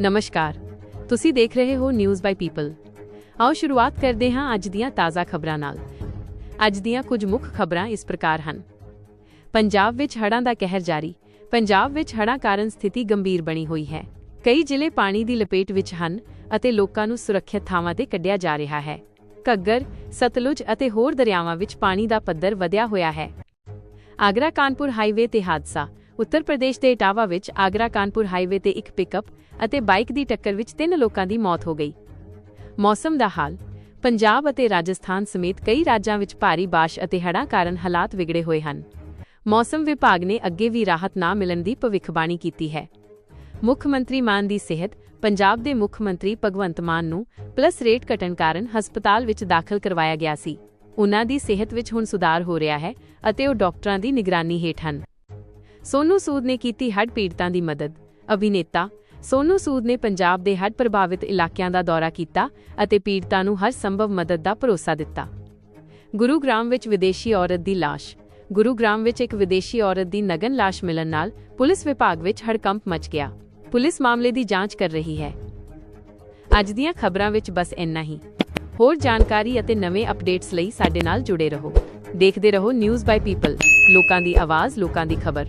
ਨਮਸਕਾਰ। ਤੁਸੀਂ ਦੇਖ ਰਹੇ ਹੋ ਨਿਊਜ਼ ਬਾਈ ਪੀਪਲ ਆਓ ਸ਼ੁਰੂਆਤ ਕਰਦੇ ਹਾਂ ਅੱਜ ਦੀਆਂ ਤਾਜ਼ਾ ਖਬਰਾਂ ਨਾਲ। ਅੱਜ ਦੀਆਂ ਕੁਝ ਮੁੱਖ ਖਬਰਾਂ ਇਸ ਪ੍ਰਕਾਰ ਹਨ। ਪੰਜਾਬ ਵਿੱਚ ਹੜ੍ਹਾਂ ਦਾ ਕਹਿਰ ਜਾਰੀ। ਪੰਜਾਬ ਵਿੱਚ ਹੜ੍ਹਾਂ ਕਾਰਨ ਸਥਿਤੀ ਗੰਭੀਰ ਬਣੀ ਹੋਈ ਹੈ। ਕਈ ਜ਼ਿਲ੍ਹੇ ਪਾਣੀ ਦੀ ਲਪੇਟ ਵਿੱਚ ਹਨ ਅਤੇ ਲੋਕਾਂ ਨੂੰ ਸੁਰੱਖਿਅਤ ਥਾਵਾਂ ਤੇ ਕੱਢਿਆ ਜਾ ਰਿਹਾ ਹੈ। ਘੱਗਰ, ਸਤਲੁਜ ਅਤੇ ਹੋਰ ਦਰਿਆਵਾਂ ਵਿੱਚ ਪਾਣੀ ਦਾ ਪੱਧਰ ਵਧਿਆ ਹੋਇਆ ਹੈ। ਆਗਰਾ ਕਾਨਪੁਰ ਹਾਈਵੇ ਤੇ ਹਾਦਸਾ। ਉੱਤਰ ਪ੍ਰਦੇਸ਼ ਦੇ ਇਟਾਵਾ ਵਿੱਚ ਆਗਰਾ ਕਾਨਪੁਰ ਹਾਈਵੇ ਤੇ ਇੱਕ ਪਿਕਅਪ ਅਤੇ ਬਾਈਕ ਦੀ ਟੱਕਰ ਵਿੱਚ ਤਿੰਨ ਲੋਕਾਂ ਦੀ ਮੌਤ ਹੋ ਗਈ। ਮੌਸਮ ਦਾ ਹਾਲ। ਪੰਜਾਬ ਅਤੇ ਰਾਜਸਥਾਨ ਸਮੇਤ ਕਈ ਰਾਜਾਂ ਵਿੱਚ ਭਾਰੀ ਬਾਰਿਸ਼ ਅਤੇ ਹੜ੍ਹਾਂ ਕਾਰਨ ਹਾਲਾਤ ਵਿਗੜੇ ਹੋਏ ਹਨ। ਮੌਸਮ ਵਿਭਾਗ ਨੇ ਅੱਗੇ ਵੀ ਰਾਹਤ ਨਾ ਮਿਲਣ ਦੀ ਭਵਿੱਖਬਾਣੀ ਕੀਤੀ ਹੈ। ਮੁੱਖ ਮੰਤਰੀ ਮਾਨ ਦੀ ਸਿਹਤ, ਪੰਜਾਬ ਦੇ ਮੁੱਖ ਮੰਤਰੀ ਭਗਵੰਤ ਮਾਨ ਨੂੰ ਪਲਸ ਰੇਟ ਘਟਣ ਕਾਰਨ ਹਸਪਤਾਲ ਵਿੱਚ ਦਾਖਲ ਕਰਵਾਇਆ ਗਿਆ ਸੀ। ਉਨ੍ਹਾਂ ਦੀ ਸਿਹਤ ਵਿੱਚ ਹੁਣ ਸੁਧਾਰ ਹੋ ਰਿਹਾ ਹੈ ਅਤੇ ਉਹ ਡਾਕਟਰਾਂ ਦੀ ਨਿਗਰਾਨੀ ਹੇਠ ਹਨ। ਸੋਨੂ ਸੂਦ ਨੇ ਕੀਤੀ ਹੜ੍ਹ ਪੀੜਤਾਂ ਦੀ ਮਦਦ। ਅਭਿਨੇਤਾ ਸੋਨੂ ਸੂਦ ਨੇ ਪੰਜਾਬ ਦੇ ਹੜ੍ਹ ਪ੍ਰਭਾਵਿਤ ਇਲਾਕਿਆਂ ਦਾ ਦੌਰਾ ਕੀਤਾ ਅਤੇ ਪੀੜਤਾਂ ਨੂੰ ਹਰ ਸੰਭਵ ਮਦਦ ਦਾ ਭਰੋਸਾ ਦਿੱਤਾ। ਗੁਰੂਗ੍ਰਾਮ ਵਿੱਚ ਵਿਦੇਸ਼ੀ ਔਰਤ ਦੀ ਲਾਸ਼। ਗੁਰੂਗ੍ਰਾਮ ਵਿੱਚ ਇੱਕ ਵਿਦੇਸ਼ੀ ਔਰਤ ਦੀ ਨਗਨ ਲਾਸ਼ ਮਿਲਣ ਨਾਲ ਪੁਲਿਸ ਵਿਭਾਗ ਵਿੱਚ ਹੜਕੰਪ ਮਚ ਗਿਆ। ਪੁਲਿਸ ਮਾਮਲੇ ਦੀ ਜਾਂਚ ਕਰ ਰਹੀ ਹੈ। ਅੱਜ ਦੀਆਂ ਖਬਰਾਂ ਵਿੱਚ ਬਸ ਇੰਨਾ ਹੀ। ਹੋਰ ਜਾਣਕਾਰੀ ਅਤੇ ਨਵੇਂ ਅਪਡੇਟਸ ਲਈ ਸਾਡੇ ਨਾਲ ਜੁੜੇ ਰਹੋ। ਦੇਖਦੇ ਰਹੋ ਨਿਊਜ਼ ਬਾਈ ਪੀਪਲ, ਲੋਕਾਂ ਦੀ ਆਵਾਜ਼, ਲੋਕਾਂ ਦੀ ਖਬਰ।